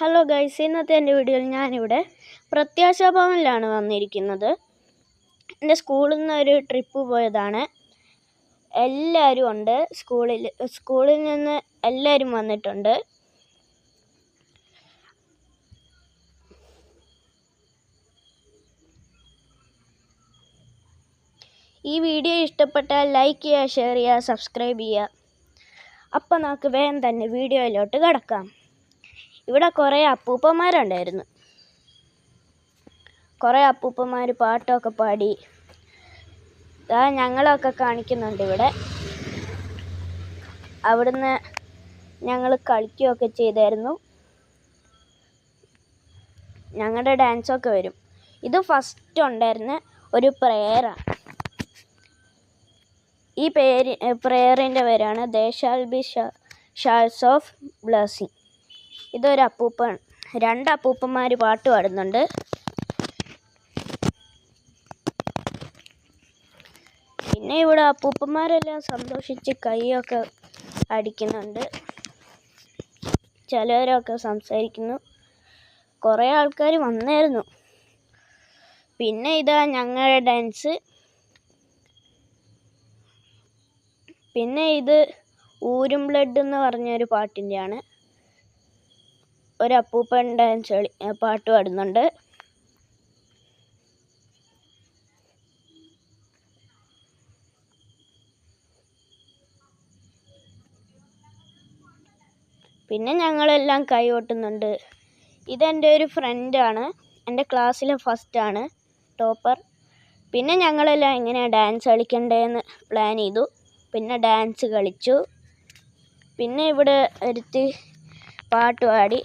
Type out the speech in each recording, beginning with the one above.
Hello guys ഇന്നത്തെ എന്റെ വീഡിയോയിൽ ഞാനിവിടെ പ്രത്യാശാ ഭവനിലാണ് വന്നിരിക്കുന്നത്. എന്റെ സ്കൂളിൽ നിന്ന് ഒരു ട്രിപ്പ് പോയതാണ്. എല്ലാവരും ഉണ്ട്. സ്കൂളിൽ സ്കൂളിൽ നിന്ന് എല്ലാവരും വന്നിട്ടുണ്ട്. ഈ വീഡിയോ ഇഷ്ടപ്പെട്ടാൽ ലൈക്ക് ചെയ്യുക ഷെയർ ചെയ്യുക സബ്സ്ക്രൈബ് ചെയ്യുക. അപ്പം നമുക്ക് വേഗം തന്നെ വീഡിയോയിലോട്ട് കിടക്കാം. ഇവിടെ കുറേ അപ്പൂപ്പന്മാരുണ്ടായിരുന്നു. കുറേ അപ്പൂപ്പന്മാർ പാട്ടൊക്കെ പാടി. ഇതാ ഞങ്ങളൊക്കെ കാണിക്കുന്നുണ്ട് ഇവിടെ. അവിടുന്ന് ഞങ്ങൾ കളിക്കുകയൊക്കെ ചെയ്തായിരുന്നു. ഞങ്ങളുടെ ഡാൻസൊക്കെ വരും. ഇത് ഫസ്റ്റ് ഉണ്ടായിരുന്ന ഒരു പ്രേയറാണ് ഈ പേര് പ്രേയറിന്റെ പേരാണ് ദേശാൽ ബി ഷാൾസ് ഓഫ് ബ്ലസ്സിങ് ഇതൊരു അപ്പൂപ്പൻ രണ്ട് അപ്പൂപ്പന്മാർ പാട്ട് പാടുന്നുണ്ട്. പിന്നെ ഇവിടെ അപ്പൂപ്പന്മാരെല്ലാം സന്തോഷിച്ച് കൈയൊക്കെ അടിക്കുന്നുണ്ട്. ചിലരൊക്കെ സംസാരിക്കുന്നു. കുറേ ആൾക്കാർ വന്നായിരുന്നു പിന്നെ ഇതാ ഞങ്ങളുടെ ഡാൻസ്. പിന്നെ ഇത് ഊരും ബ്ലഡ് എന്ന് പറഞ്ഞൊരു പാട്ടിന്റെയാണ്. ഒരു അപ്പൂപ്പൻ ഡാൻസ് കളി പാട്ട് പാടുന്നുണ്ട്. പിന്നെ ഞങ്ങളെല്ലാം കൈ ഓട്ടുന്നുണ്ട്. ഇതെന്റെ ഒരു ഫ്രണ്ടാണ് എന്റെ ക്ലാസ്സിലെ ഫസ്റ്റാണ് ടോപ്പർ പിന്നെ ഞങ്ങളെല്ലാം എങ്ങനെയാണ് ഡാൻസ് കളിക്കണ്ടേന്ന് പ്ലാൻ ചെയ്തു. പിന്നെ ഡാൻസ് കളിച്ചു. പിന്നെ ഇവിടെ ഒരുത്തി പാട്ട് പാടി.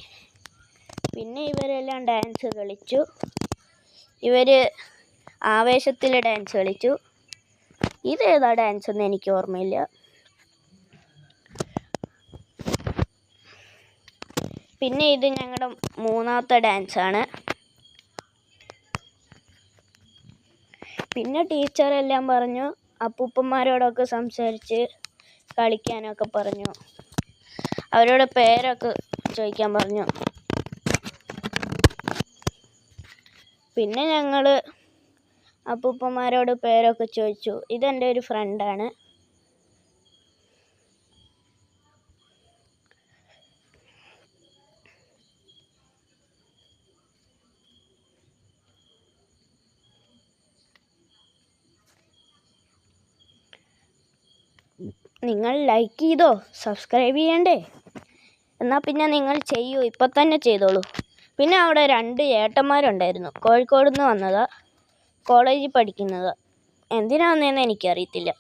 പിന്നെ ഇവരെല്ലാം ഡാൻസ് കളിച്ചു. ഇവർ ആവേശത്തിൽ ഡാൻസ് കളിച്ചു. ഇതേതാ ഡാൻസ് എന്ന് എനിക്ക് ഓർമ്മയില്ല. പിന്നെ ഇത് ഞങ്ങളുടെ മൂന്നാമത്തെ ഡാൻസ് ആണ്. പിന്നെ ടീച്ചറെല്ലാം പറഞ്ഞു അപ്പൂപ്പന്മാരോടൊക്കെ സംസാരിച്ച് കളിക്കാനൊക്കെ പറഞ്ഞു. അവരോട് പേരൊക്കെ ചോദിക്കാൻ പറഞ്ഞു. പിന്നെ ഞങ്ങൾ അപ്പൂപ്പന്മാരോട് പേരൊക്കെ ചോദിച്ചു. ഇതെന്റെ ഒരു ഫ്രണ്ടാണ് നിങ്ങൾ ലൈക്ക് ചെയ്തോ? സബ്സ്ക്രൈബ് ചെയ്യണ്ടേ? എന്നാൽ പിന്നെ നിങ്ങൾ ചെയ്യൂ. ഇപ്പം തന്നെ ചെയ്തോളൂ. പിന്നെ അവിടെ രണ്ട് ഏട്ടന്മാരുണ്ടായിരുന്നു. കോഴിക്കോട് നിന്ന് വന്നതാ കോളേജിൽ പഠിക്കുന്നത്. എന്തിനാ വന്നതെന്ന് എനിക്കറിയത്തില്ല.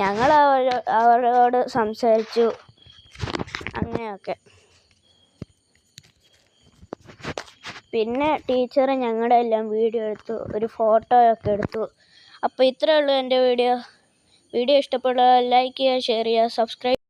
ഞങ്ങൾ അവരോ അവരോട് സംസാരിച്ചു. അങ്ങനെയൊക്കെ. പിന്നെ ടീച്ചർ ഞങ്ങളുടെ എല്ലാം വീഡിയോ എടുത്തു ഒരു ഫോട്ടോയൊക്കെ എടുത്തു. അപ്പോൾ ഇത്രയേ ഉള്ളൂ എന്റെ വീഡിയോ. വീഡിയോ ഇഷ്ടപ്പെടുക ലൈക്ക് ചെയ്യുക ഷെയർ ചെയ്യുക സബ്സ്ക്രൈബ്